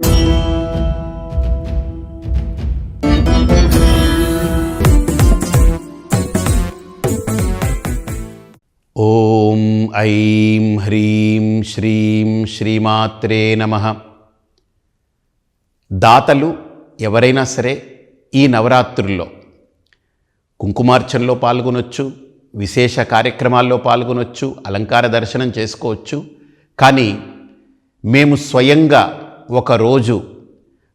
ఓం ఐం హ్రీం శ్రీం శ్రీమాత్రే నమ. దాతలు ఎవరైనా సరే ఈ నవరాత్రుల్లో కుంకుమార్చనలో పాల్గొనొచ్చు విశేష కార్యక్రమాల్లో పాల్గొనొచ్చు అలంకార దర్శనం చేసుకోవచ్చు. కానీ మేము స్వయంగా ఒకరోజు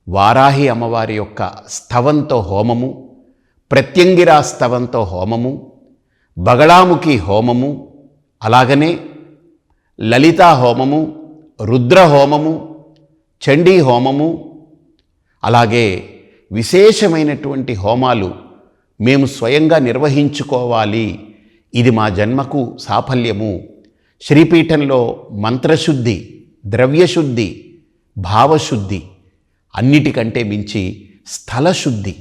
వారాహి అమ్మవారి యొక్క స్తవంతో హోమము ప్రత్యంగిరా స్తవంతో హోమము బగళాముఖి హోమము అలాగనే లలితా హోమము రుద్ర హోమము చండీ హోమము అలాగే విశేషమైనటువంటి హోమాలు మేము స్వయంగా నిర్వహించుకోవాలి. ఇది మా జన్మకు సాఫల్యము. శ్రీపీఠంలో మంత్రశుద్ధి ద్రవ్యశుద్ధి భావశుద్ధి అన్నిటికంటే మించి స్థలశుద్ధి.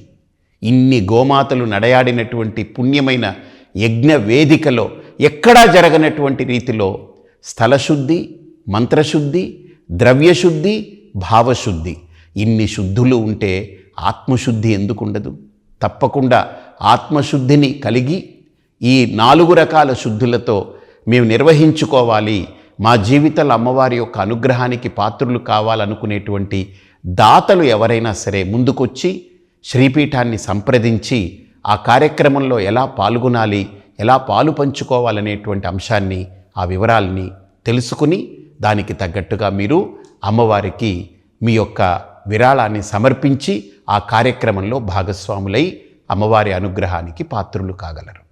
ఇన్ని గోమాతలు నడయాడినటువంటి పుణ్యమైన యజ్ఞ వేదికలో ఎక్కడా జరగనటువంటి రీతిలో స్థలశుద్ధి మంత్రశుద్ధి ద్రవ్యశుద్ధి భావశుద్ధి. ఇన్ని శుద్ధులు ఉంటే ఆత్మశుద్ధి ఎందుకుండదు? తప్పకుండా ఆత్మశుద్ధిని కలిగి ఈ నాలుగు రకాల శుద్ధులతో మేము నిర్వహించుకోవాలి మా జీవితాల అమ్మవారి యొక్క అనుగ్రహానికి పాత్రులు కావాలనుకునేటువంటి దాతలు ఎవరైనా సరే ముందుకొచ్చి శ్రీపీఠాన్ని సంప్రదించి ఆ కార్యక్రమంలో ఎలా పాల్గొనాలి ఎలా పాలు పంచుకోవాలనేటువంటి అంశాన్ని ఆ వివరాల్ని తెలుసుకుని దానికి తగ్గట్టుగా మీరు అమ్మవారికి మీ యొక్క విరాళాన్ని సమర్పించి ఆ కార్యక్రమంలో భాగస్వాములై అమ్మవారి అనుగ్రహానికి పాత్రులు కాగలరు.